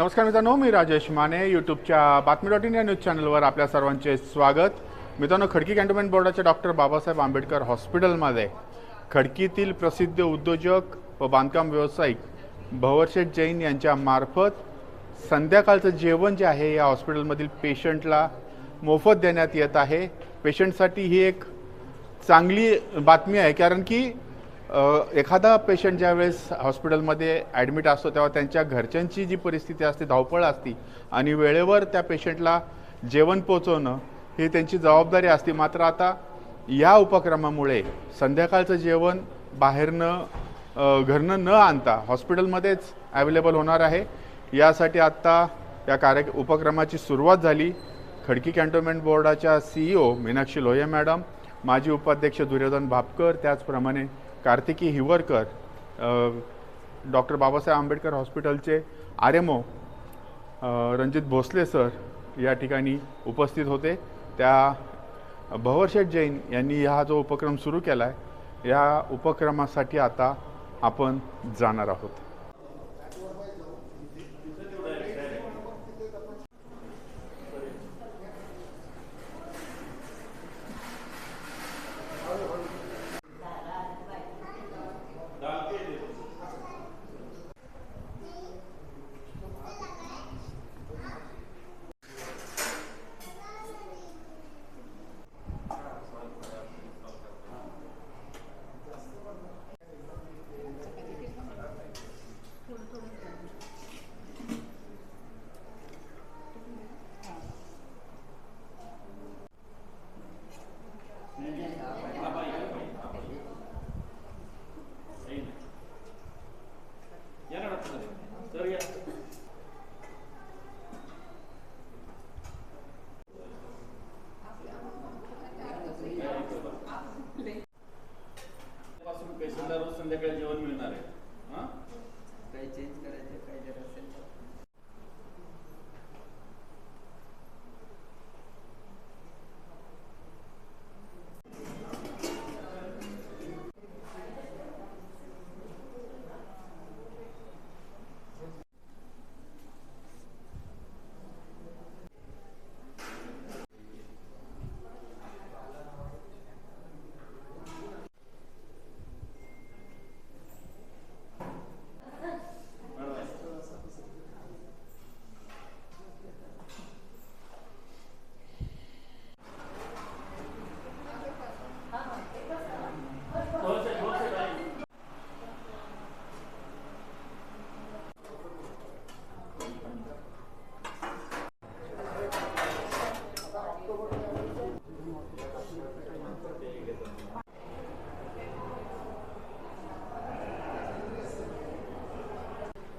नमस्कार मित्रांनो मी राजेश माने यूट्यूबच्या बातमी डॉट इन या न्यूज चॅनलवर आपल्या सर्वांचे स्वागत. मित्रांनो खडकी कॅन्टोन्मेंट बोर्डाच्या डॉक्टर बाबासाहेब आंबेडकर हॉस्पिटलमध्ये खडकीतील प्रसिद्ध उद्योजक व बांधकाम व्यावसायिक भवरशेठ जैन यांच्या मार्फत संध्याकाळचं जेवण जे आहे या हॉस्पिटलमधील पेशंटला मोफत देण्यात येत आहे. पेशंटसाठी ही एक चांगली बातमी आहे कारण की एखादा पेशंट ज्यावेळेस हॉस्पिटलमध्ये ॲडमिट असतो तेव्हा त्यांच्या घरच्यांची जी परिस्थिती असते धावपळ असती आणि वेळेवर त्या पेशंटला जेवण पोचवणं ही त्यांची जबाबदारी असते. मात्र आता या उपक्रमामुळे संध्याकाळचं जेवण बाहेरनं घरनं न आणता हॉस्पिटलमध्येच ॲवेलेबल होणार आहे. यासाठी आत्ता या कार्य उपक्रमाची सुरुवात झाली. खडकी कॅन्टोन्मेंट बोर्डाच्या सीईओ मीनाक्षी लोहिया मॅडम माजी उपाध्यक्ष दुर्योधन भापकर त्याचप्रमाणे कार्तिकी हिवरकर डॉक्टर बाबासाहेब आंबेडकर हॉस्पिटलचे R M O Ranjit Bhosale sir या ठिकाणी उपस्थित होते. त्या भवरशेठ जैन यांनी हा जो उपक्रम सुरू केला आहे या उपक्रमासाठी आता आपण जाणार आहोत पासून पेशंटला रोज संध्याकाळी जेवण मिळणार आहे हां काही चेंज करायचं काही जर असेल तर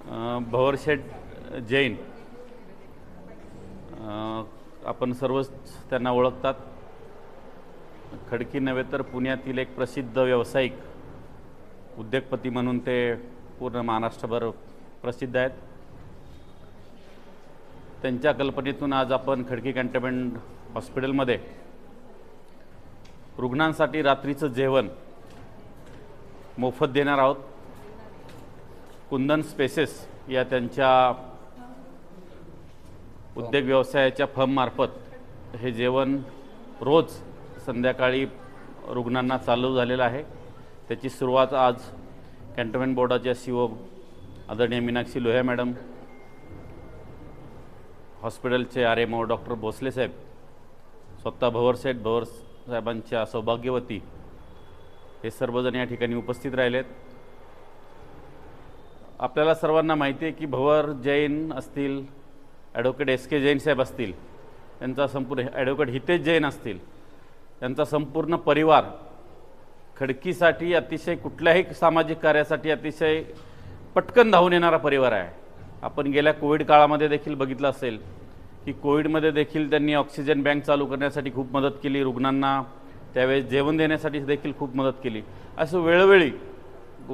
अं, भवरशेठ जैन. आपण सर्वच त्यांना ओळखतात. खडकी नव्हे तर पुण्यातील एक प्रसिद्ध व्यावसायिक उद्योगपती म्हणून ते पूर्ण महाराष्ट्रभर प्रसिद्ध आहेत. त्यांच्या कल्पनेतून आज आपण खडकी कॅन्टमेंट हॉस्पिटलमध्ये रुग्णांसाठी रात्रीचं जेवण मोफत देणार आहोत. कुंदन स्पेसेस या त्यांच्या उद्योग व्यवसायाच्या फर्ममार्फत हे जेवण रोज संध्याकाळी रुग्णांना चालू झालेलं आहे. त्याची सुरुवात आज कॅन्टोन्मेंट बोर्डाच्या सी ओ आदरणीय मीनाक्षी लोह्या मॅडम हॉस्पिटलचे R M O doctor Bhosale साहेब स्वतः भवरसेठ भवर साहेबांच्या सौभाग्यवती हे सर्वजण या ठिकाणी उपस्थित राहिलेत. आपल्याला सर्वांना माहिती आहे की भवर जैन असतील ॲडव्होकेट एस के जैन साहेब असतील त्यांचा संपूर्ण ॲडव्होकेट हितेश जैन असतील त्यांचा संपूर्ण परिवार खडकीसाठी अतिशय कुठल्याही सामाजिक कार्यासाठी अतिशय पटकन धावून येणारा परिवार आहे. आपण गेल्या कोविड काळामध्ये देखील बघितलं असेल की कोविडमध्ये देखील त्यांनी ऑक्सिजन बँक चालू करण्यासाठी खूप मदत केली रुग्णांना त्यावेळेस जेवण देण्यासाठी देखील खूप मदत केली. असं वेळोवेळी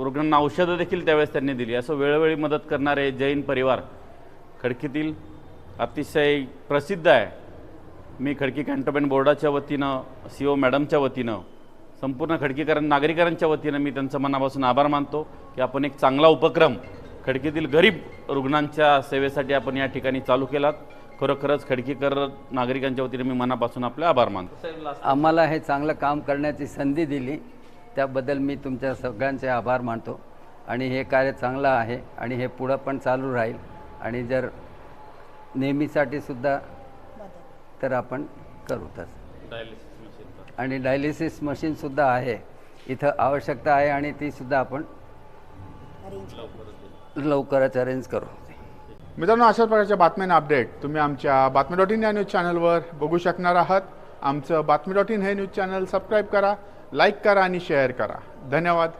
रुग्णांना औषधं देखील त्यावेळेस त्यांनी दिली. असं वेळोवेळी मदत करणारे जैन परिवार खडकीतील अतिशय प्रसिद्ध आहे. मी खडकी कॅन्टोन्मेंट बोर्डाच्या वतीनं सी ओ मॅडमच्या वतीनं संपूर्ण खडकीकरण नागरिकांच्या वतीनं मी त्यांचं मनापासून आभार मानतो की आपण एक चांगला उपक्रम खडकीतील गरीब रुग्णांच्या सेवेसाठी आपण या ठिकाणी चालू केलात. खरोखरच खडकीकर नागरिकांच्या वतीने मी मनापासून आपले आभार मानतो. आम्हाला हे चांगलं काम करण्याची संधी दिली. त्याबद्दल मी तुमच्या सगळ्यांचे आभार मानतो. आणि हे कार्य चांगलं आहे आणि हे पुढं पण चालू राहील. आणि जर नेहमीसाठी सुद्धा तर आपण करू तसं. आणि डायलिसिस मशीनसुद्धा आहे. इथं आवश्यकता आहे आणि तीसुद्धा आपण लवकरच अरेंज करू. मित्रांनो अशाच प्रकारच्या बातम्यांना अपडेट तुम्ही आमच्या बातमी डॉट इन या न्यूज चॅनलवर बघू शकणार आहात. आमचं बातमी डॉट इन हे न्यूज चॅनल सबस्क्राईब करा लाईक करा आणि शेअर करा. धन्यवाद.